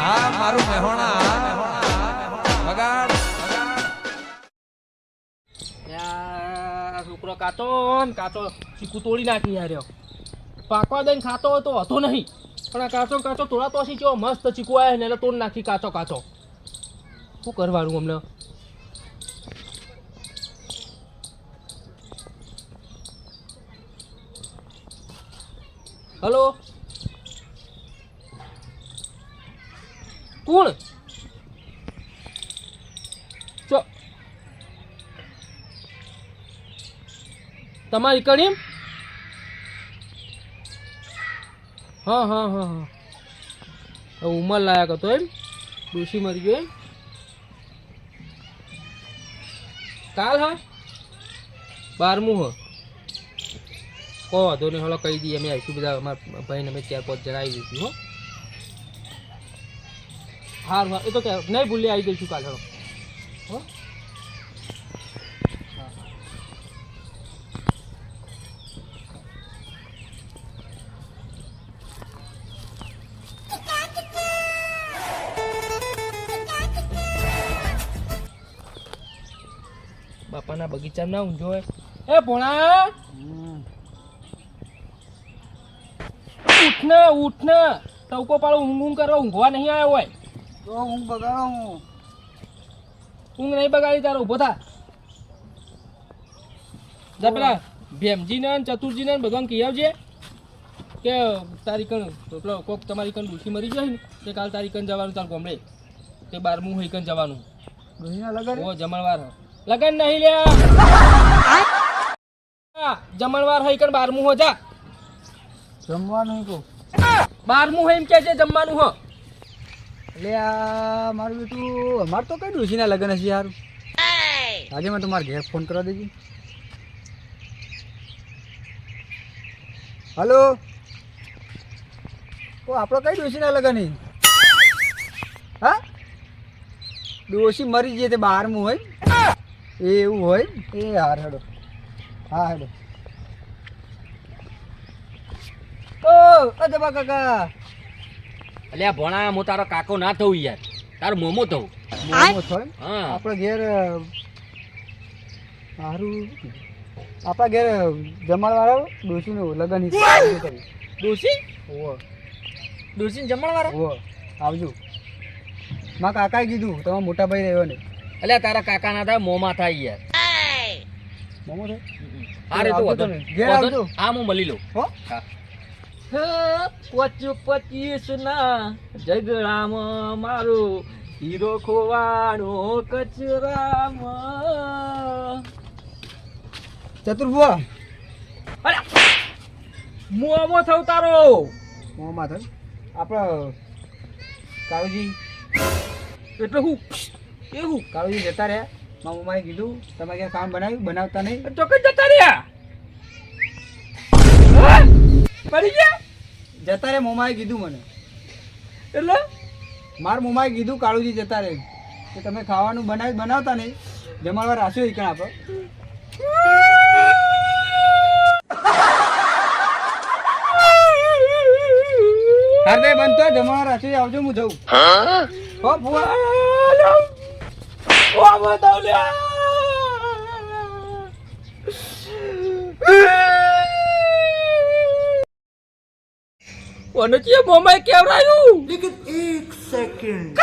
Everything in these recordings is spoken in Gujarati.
હા મારું મહેણા યાર, છોકરો કાતો ચીકુ તોડી નાખી રહ્યો પાકવા દઈને ખાતો હતો હતો નહીં. પણ આ કાચો કાચો તોડા તો ચો મસ્ત ચીકુ આવે ને તોડ નાખી કાચો કાચો. શું કરવાનું અમને? હલો? કોણ? તમારી કડી હા હા હા હા. ઉમર લાયક હતો એમ. ડોશી મરી ગયો એમ. કાલ હા? બારમું હ. કહો વાંધો નહીં, હલો કહી દઈએ અમે આવીશું બધા. અમારા ભાઈને અમે ચાર પાંચ જણા આવી દઈશું હો. હારું હા એ તો કે નહીં ભૂલી આવી જઈશું કાલ હો? બાપાના બગીચામાં ના હોય. એ ભોણા! ઉઠ ને ઉઠ ને. ટવકો પાડો ઊંઘ ઊંઘ કરો ઊંઘવા નહીં આવ્યો હોય. તો હું બગાડો હું. ઊંઘ નહીં બગાડી તારો ઊભો થા. જા પેલા ભેમજીને ને ચતુરજીને ને ભગવાન કહી આવજે કે તારી કણ પેલો કોક તમારી કણ ડૂસી મરી જાય ને તે કાલ તારી કણ જવાનું તાર ગોમડે તે બારમું હોય કણ જવાનું. ઓ જમણવાર. લગન નહીં લ્યા. જમણવાર હોય કણ બારમું હો જા. જમવાનું કો બારમું હોય એમ કે છે જમવાનું હો. એટલે આ મારું બેટું, અમારે તો કઈ ડોશીના લગ્ન હશે યાર? આજે મેં તમારા ઘેર ફોન કરવા દેજી. હલો ઓ, આપણો કઈ ડોશીના લગ્ન? હા? ડોશી મરી જઈએ તે બહારમું હોય? એ એવું હોય? એ હાર હેડો. હા, હેડો. ઓ, અજબા કાકા. અલ્યા ભણા હું તારો કાકો ના થવું યાર. તારો મોમો થવું મોમો થાય? આપણે આપણા ઘેર સારું આપણા ઘેર જમણવાળા ડોસીનું લગ્ન કર્યું ડોસી ઓવો ડોસી જમણ વાળા આવજો. મા કાકાએ કીધું તમારા મોટા ભાઈ રહ્યો ને અલ્યા તારા કાકા ના થાય મોમા થાય યાર. મોમો થાય? હારે તો. ઘેર આવજો. હા હું મળી લઉં. હો? હા. પચું પચીસ ના ઝઘડામાં મારો હીરો ખોવાનો કચરામાં. ચતુર્ભુવા. અરે મોમો થયું તારો. મોમાં થાય આપણો કાળુજી. એટલે હું એવું કાળુજી જતા રહ્યા. મારા કીધું તમે ક્યાં કામ બનાવ્યું? બનાવતા નહીં. ચોક્કસ કઈ જતા રહ્યા. મરી ગયા? જતા રે મોમાએ કીધું મને. એટલે? મારા મોમાએ કીધું કાળુજી જતા રે કે તમે ખાવાનું બનાવી બનાવતા નહીં. જમાડવા રાખ્યો ઈકણ આપણે હારદે બંધ તો જમાડવા રાખ્યો આવજો હું જઉં. હો ફુવા. મોમો થયું લ્યા કોને છે મોમાએ કેવરાયું લેકિન એક સેકન્ડ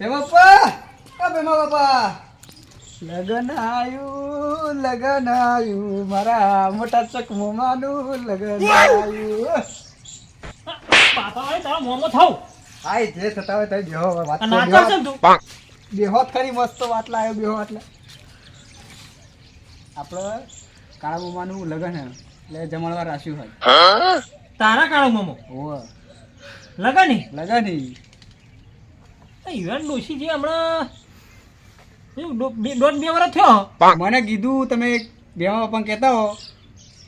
ભેમા પપ્પા ઓ ભેમા પપ્પા લગન આયું લગન આયું મારા મોટા ચક મોમાનું લગન આયું. બાપા ભાઈ તારો મોમો થાવ. આય જે થતા હોય તે બેહો વાત આ તો નાચો છે બેહો. ને તું. બેહો જ ખરી મસ્ત વાટલા આવ્યો બેહો વાટલા. આપણે કાળા મોમાનું લગન હે એટલે જમણવાર રાખ્યું હોય. તારા કાળો મોમો? ઓવે લગાની? લગન. ઈવન ડોશી જે હમણાં બે- દોઢ બે વર્ષ થયો? મને કીધું તમે બેવા પણ કહેતા હો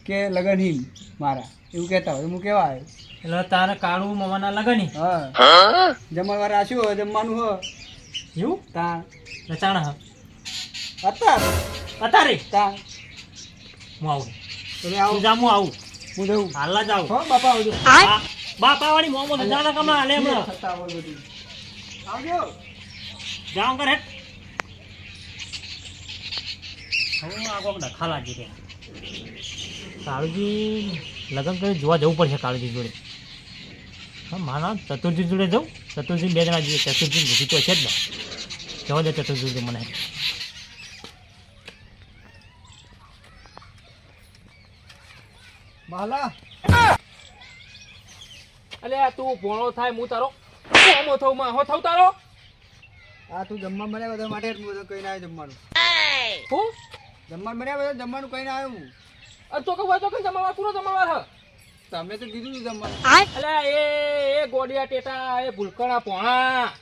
કે લગન હિમ મારા. એવું કહેતા હોય હું કેવા આવ્યો એટલે તારા કાળું મમાના લગન? હા. જમણવાર રાખ્યું હોય જમવાનું હોય. એવું? તા રચાણા હા. અત્યાર અત્યારે તા હું આવું. તમે આવું. તું જા હું આવું. હું જઉં. હાલના જ આવું. હો બાપા આવજો. બાપા વાળી મોમો નજારા કમા હાલે હમણાં. આવજો. જાઉં કર હેટ હવે આગો ડખા લાગી ગયા કાળુજી લગ્ન કરી જોવા જવું પડશે કાળુજી જોડે. હા મારા ચતુર્જી જોડે જવું ચતુર્જી બે જણા જોઈએ ચતુર્જી તો છે જ ને. જવા દે ચતુર્જી મને. બાલા અલ્યા તું ભોણો થાય હું તારો મોમો થઉં માં? હો થઉં તારો? આ તું જમવા મળ્યા બધા માટે હું બધું ના આવ્યો જમવાનું. હું? જમવાનું મળ્યા બધા જમવાનું કહીને આવ્યો હું. અરે તો કહું તો કઈ જમવા પૂરો જમવા હ તમે તો કીધું તું જમવાનું અલ્યા એ એ ગોડિયા ટેટા એ ભૂલકણા પોણા.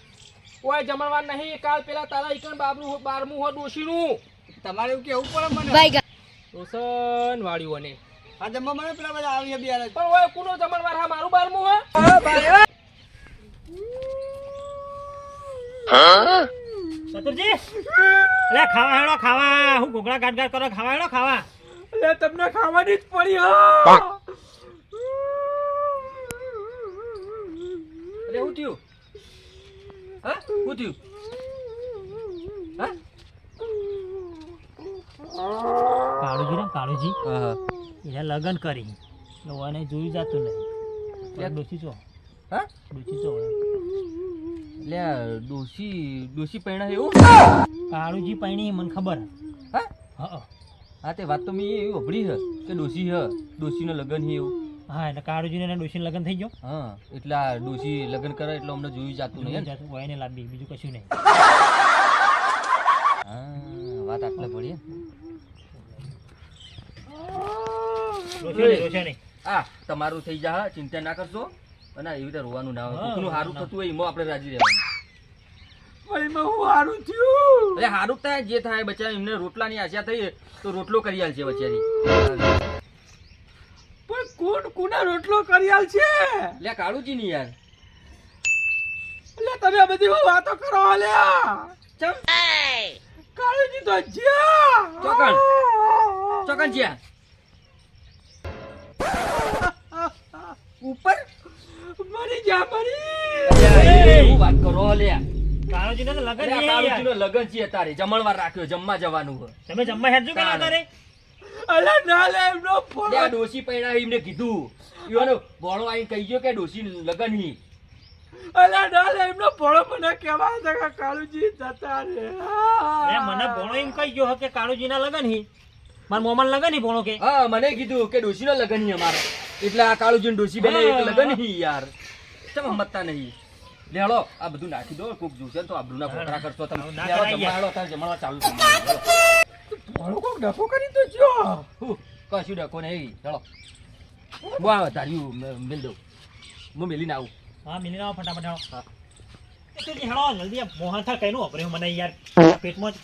કોઈ જમણવાર નહીં કાલ પેલા તારા ઈકણ બાબરું બારમું હો ડોશીનું. તમારે એવું કેવું પડે મને? રોશન વાળીઓને આ જમવા મળે પેલા બધા આવી બિયાર પણ ઓય કુનો જમણવાર હા મારું બારમું હા? ચતુર્જી અરે ખાવા હેડો ખાવા. હું ઘોઘળા ગાટ ગાટ કરો ખાવા હેડો ખાવા. અરે તમને ખાવાની જ પડી હો. અરે શું થયું? હા? શું થયું? હા? કાળુજી ને કાળુજી. હા. હા એને લગ્ન કરી. એને જોયું જાતું નહીં. ડોસી છો હા? ડોસી છો એટલે ડોસી ડોશી પૈણા એવું? કાળુજી પૈણી મને ખબર. હા? હા હા. તે વાત તો મેં એવી અભડી છે કે ડોસી હ ડોસીને લગ્ન છે એવું. હા એટલે કાળુજીને અને ડોશીને લગ્ન થઈ ગયો? હા એટલે આ ડોસી લગ્ન કરે એટલે અમને જોયું જાતું નહીં? જાતું. હોય ને લાંબી બીજું કશું નહીં. હા વાત આટલે પડી એમ? ડોશી નહીં, ડોશી નહીં. આ તમારું થઈ જા ચિંતા ના કરશો. અને એવી રીતે રોવાનું ના હોય. કોકનું સારું થતું હોય એમાં આપણે રાજી રહેવાનું. પણ હું હારું થયું. એટલે સારું થાય જે થાય બચ્ચા એમને રોટલાની આશા થઈ તો રોટલો કરી આલશે બચારી. પણ કોણ કોના રોટલો કરી આલ છે લે કાળુજી ની યાર. એટલે તમે આ બધી હું વાતો કરો અલ્યા ચમ. કાળુજી તો જ્યાં. ચોકન. ચોકન જ્યાં. ઉપર? મરી જા મરી! વાત કરો લે. કાળુજીને તો લગ્ન લગન છે તારે. જમણવાર રાખ્યો જમવા જવાનું હોય. તમે જમવા હેડજો કે ના તારે. તારે ના લે એમનો લે આ ફોન પૈણા એમને કીધું. ઈવાનો ભોળો આવીને કહી ગયો કે ડોશી લગન હી. ના લે એમનો મને કે કાળુજી જતા રે. એ મને ભોણો એમ કહી ગયો કે કાળુજીના લગન હી. મારા મોમન લગન હી ભોણો કે? હા મને કીધું કે ડોશીનો લગન હી અમારે. એટલે આ કાળુજીન ડોસી બેને એક લગન હી યાર. તમે હમતતા નહીં. લે હળો આ બધું નાખી દો કોક જોશે તો તો આબરૂના કોકરા કરશો તમે. ના. હળો, તારે જમણવાર ચાલુ દો. કોક ડફો કરી તો જો. કશું ડકો નહીં. ચલો હું આ ધાર્યું મેલ દઉં. હું મેલીને આવું. હા મિલીને આવો ફટાફટ આવો હા. તું હેડો જલ્દી મોહન થા કઈનું વાપર્યું? મને યાર પેટમાં જ.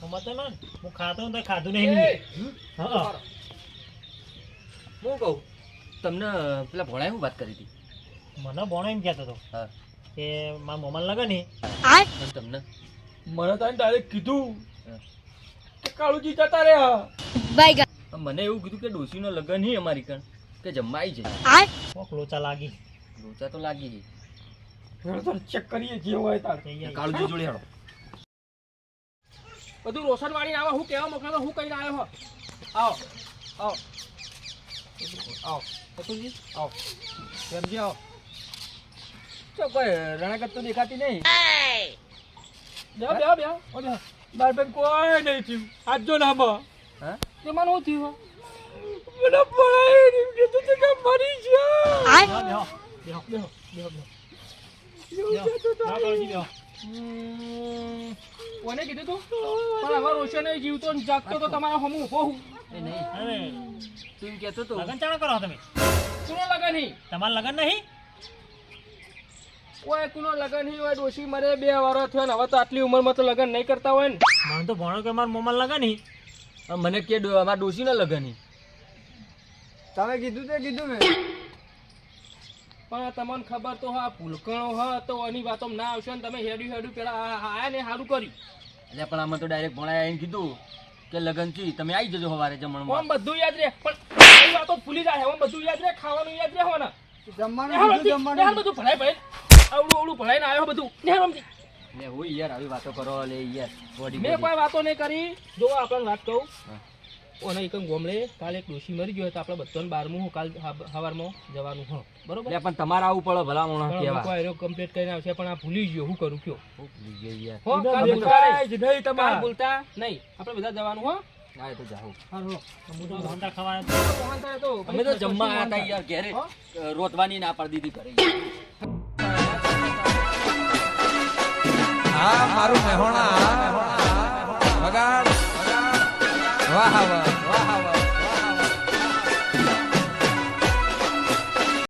હું મતો ને હું ખાતો તો ખાધું નહીં. હા હા. હું કહું? તમને પેલા ભોણાઈ શું વાત કરી હતી? મને ભોણો એમ કહેતો હતો હા. કે મારા મોમાન લગન હી તમને? મને તો ડાયરેક્ટ કીધું કાળુજી જતા રહ્યા. મને એવું કીધું કે ડોશીનો લગન હી અમારી કણ કે જમવા આવી જાય. કોક લોચા લાગી. લોચા તો લાગી ગઈ ચેક કરીએ જે હોય તાર. કાળુજી જોડે હેડો. બધું રોશન વાળી આવે હું કેવા મોકલો હું કઈ આવ્યો હો આવો આવો. આવો. પતુજી આવો. કેમજી આવો ચો કોઈ રણાકત તો દેખાતી નહીં. બેહો બેહો બેહો ઓ બેહો કોઈ નહીં થયું. આજ જો ના બા હા? તે મને શું થયું? મને પડાય નહીં. કે બેહો બેહો બેહો બેહો. કોને કીધું તું? પણ હવે રોશન જીવતો ને જાગતો તો તમારા હમું ઊભો હું એ નહીં. હવે તું એમ કહેતો તો. લગ્ન ચાલો કરો તમે? કુનો લગન હી? તમારા લગન નહીં? ઓય કુનો લગન નહીં હોય ડોશી મરે બે વર્ષ થયો ને. હવે તો આટલી ઉંમરમાં તો લગન નહીં કરતા હોય ને. મને તો ભણો કે મારા મોમાન લગ્ન હી. મને કે અમારા અમારા ડોશીનો લગન હી. તમે કીધું તે કીધું મેં. પણ તમને ખબર તો હા ભૂલકણો હા તો આની વાતો ના આવશે ને. તમે હેડ્યું હેડ્યું પેલા આયા ને સારું કર્યું. એટલે પણ આમાં તો ડાયરેક્ટ ભોળાએ એમ કીધું. કે લગનથી? તમે આવી જજો સવારે આમ જમણમાં બધું યાદ રહે પણ એ વાતો ભૂલી જાય આમ બધું યાદ રહે ખાવાનું યાદ રહે હોને. જમવાનું બધું જમવાનું બધું ભણાય આવડું આવડું ભલાઈ ને આવ્યો બધું. ને રમતી લે હોય યાર આવી વાતો કરો લે યાર બોડી મેં કોઈ વાતો નહીં કરી. જો આપણને વાત કહું. ઓને એક ગોમડે કાલે એક ડોશી મરી ગયો તો આપણે બધાને બારમું હું કાલ સવારમાં હવારમાં જવાનું હો. બરોબર? પણ તમારે આવવું પડે ભલા મોણા કેવા? એરો કમ્પ્લીટ કરીને આવશે પણ આ ભૂલી ગયો હું કરું કયો? હું ભૂલી ગયો યાર. ભૂલતા નહીં. કાલ ભૂલતા નહીં. આપણે બધા જવાનું હો. અમે તો જમવા આવ્યા હતા યાર ઘેરે. રોતવાની ના પાડી દીધી ઘરે હા મારું મહેણા مرحبا